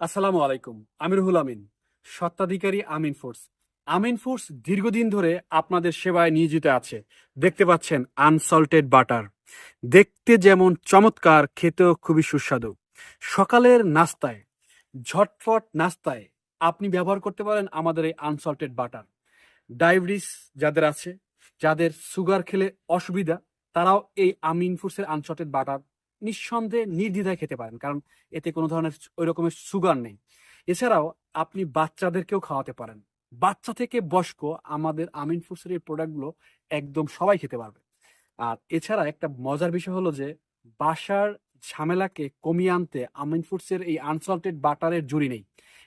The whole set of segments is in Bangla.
আসসালামু আলাইকুম, আমি রুহুল আমিন, স্বত্বাধিকারী আমিন ফোর্স। আমিন ফোর্স দীর্ঘদিন ধরে আপনাদের সেবায় নিয়োজিত আছে। দেখতে পাচ্ছেন, আনসল্টেড বাটার। দেখতে যেমন চমৎকার, খেতেও খুবই সুস্বাদু। সকালের নাস্তায় ঝটফট নাস্তায় আপনি ব্যবহার করতে পারেন আমাদের এই আনসল্টেড বাটার। ডায়াবেটিস যাদের আছে, যাদের সুগার খেলে অসুবিধা, তারাও এই আমিন ফুডসের আনসল্টেড বাটার নিঃসন্দেহে নির্দ্বিধায় খেতে পারেন, কারণ এতে কোনো ধরনের ওই রকমের সুগার নেই। এছাড়াও আপনি বাচ্চাদেরকেও খাওয়াতে পারেন। বাচ্চা থেকে বয়স্ক আমাদের আমিন ফুডসের এই প্রোডাক্টগুলো একদম সবাই খেতে পারবে। আর এছাড়া একটা মজার বিষয় হলো যে, বাসার ঝামেলাকে কমিয়ে আনতে আমিন ফুডসের এই আনসল্টেড বাটারের জুড়ি নেই।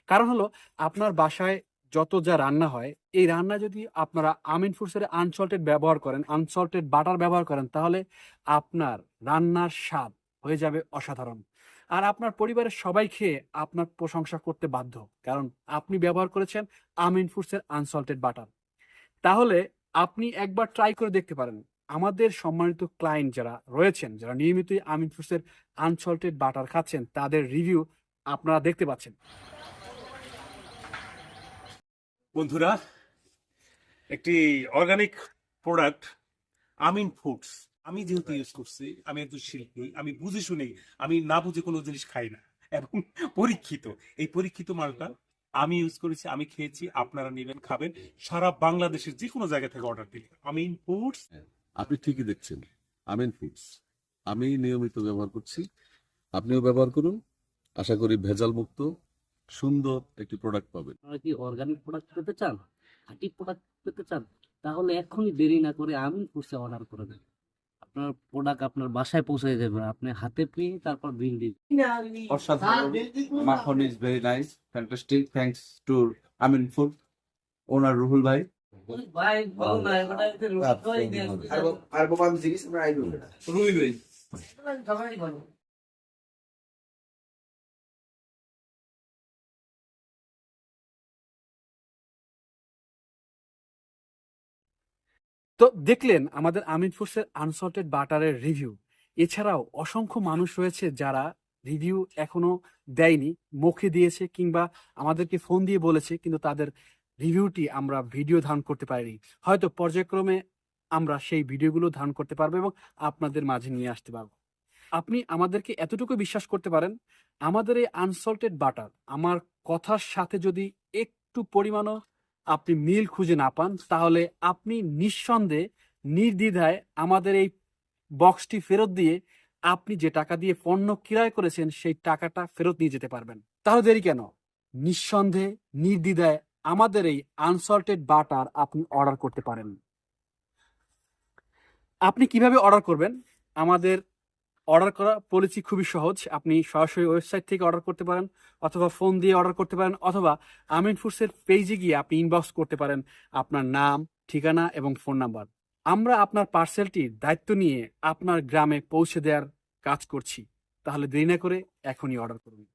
কারণ হলো আপনার বাসায় যত যা রান্না হয়, এই রান্না যদি আপনারা আমিন ফুডসের আনসল্টেড ব্যবহার করেন আনসল্টেড বাটার ব্যবহার করেন, তাহলে আপনার রান্নার স্বাদ হয়ে যাবে অসাধারণ। আর আপনার পরিবারের সবাই খেয়ে আপনার প্রশংসা করতে বাধ্য। কারণ আপনি ব্যবহার করেছেন আমিন ফুডসের আনসল্টেড বাটার। তাহলে আপনি একবার ট্রাই করে দেখতে পারেন। আমাদের সম্মানিত ক্লায়েন্ট যারা রয়েছেন, যারা নিয়মিতই আমিন ফুডসের আনসল্টেড বাটার খাচ্ছেন, তাদের রিভিউ আপনারা দেখতে পাচ্ছেন। বন্ধুরা, একটি অর্গানিক প্রোডাক্ট আমিন ফুডস। আমি যেহেতু ইউজ করছি আমি একজন শিল্পী আমি বুঝে শুনে আমি না বুঝে কোনো জিনিস খাই না এবং পরীক্ষিত। এই পরীক্ষিত মালটা আমি ইউজ করেছি আমি খেয়েছি আপনারা নেবেন খাবেন। সারা বাংলাদেশের যে কোনো জায়গা থেকে অর্ডার দিলে। আমিন ফুডস আপনি ঠিকই দেখছেন। আমিন ফুডস আমি নিয়মিত ব্যবহার করছি। আপনিও ব্যবহার করুন। আশা করি ভেজাল মুক্ত সুন্দর একটি প্রোডাক্ট পাবেন। আপনারা কি অর্গানিক প্রোডাক্ট পেতে চান? খাঁটি প্রোডাক্ট পেতে চান? তাহলে এখনই দেরি না করে আমি ফুডসে অর্ডার করে দেন। আপনার প্রোডাক্ট আপনার বাসায় পৌঁছে যাবে আপনি হাতে পেয়ে তারপর বিল দিন অসাধারণ। Makhan is very nice fantastic thanks to Amin food owner Ruhul ভাই ভাই একটু রুটি দিয়ে আর বাবা আমি জিজ্ঞেস আমরা আইবো রুহুল ভাই তো দেখলেন আমাদের আমিন ফুডসের আনসল্টেড বাটারের রিভিউ এছাড়াও অসংখ্য মানুষ রয়েছে যারা রিভিউ এখনও দেয়নি, মুখে দিয়েছে কিংবা আমাদেরকে ফোন দিয়ে বলেছে, কিন্তু তাদের রিভিউটি আমরা ভিডিও ধারণ করতে পারিনি। হয়তো পর্যায়ক্রমে আমরা সেই ভিডিওগুলো ধারণ করতে পারব এবং আপনাদের মাঝে নিয়ে আসতে পারব। আপনি আমাদেরকে এতটুকু বিশ্বাস করতে পারেন, আমাদের এই আনসল্টেড বাটার আমার কথার সাথে যদি একটু পরিমাণও আপনি মিল খুঁজে না পান, তাহলে আপনি নিঃসন্দেহে নির্দ্বিধায় আমাদের এই বক্সটি ফেরত দিয়ে আপনি যে টাকা দিয়ে পণ্য ক্রয় করেছেন, সেই টাকাটা ফেরত নিয়ে যেতে পারবেন। তাহলে দেরি কেন? নিঃসন্দেহে নির্দ্বিধায় আমাদের এই আনসল্টেড বাটার আপনি অর্ডার করতে পারেন। আপনি কীভাবে অর্ডার করবেন? আমাদের অর্ডার করা পলিসি খুবই সহজ। আপনি সরাসরি ওয়েবসাইট থেকে অর্ডার করতে পারেন অথবা ফোন দিয়ে অর্ডার করতে পারেন অথবা আমিন ফুডসের পেজে গিয়ে আপনি ইনবক্স করতে পারেন আপনার নাম, ঠিকানা এবং ফোন নাম্বার আমরা আপনার পার্সেলটির দায়িত্ব নিয়ে আপনার গ্রামে পৌঁছে দেওয়ার কাজ করছি। তাহলে দেরি না করে এখনই অর্ডার করুন।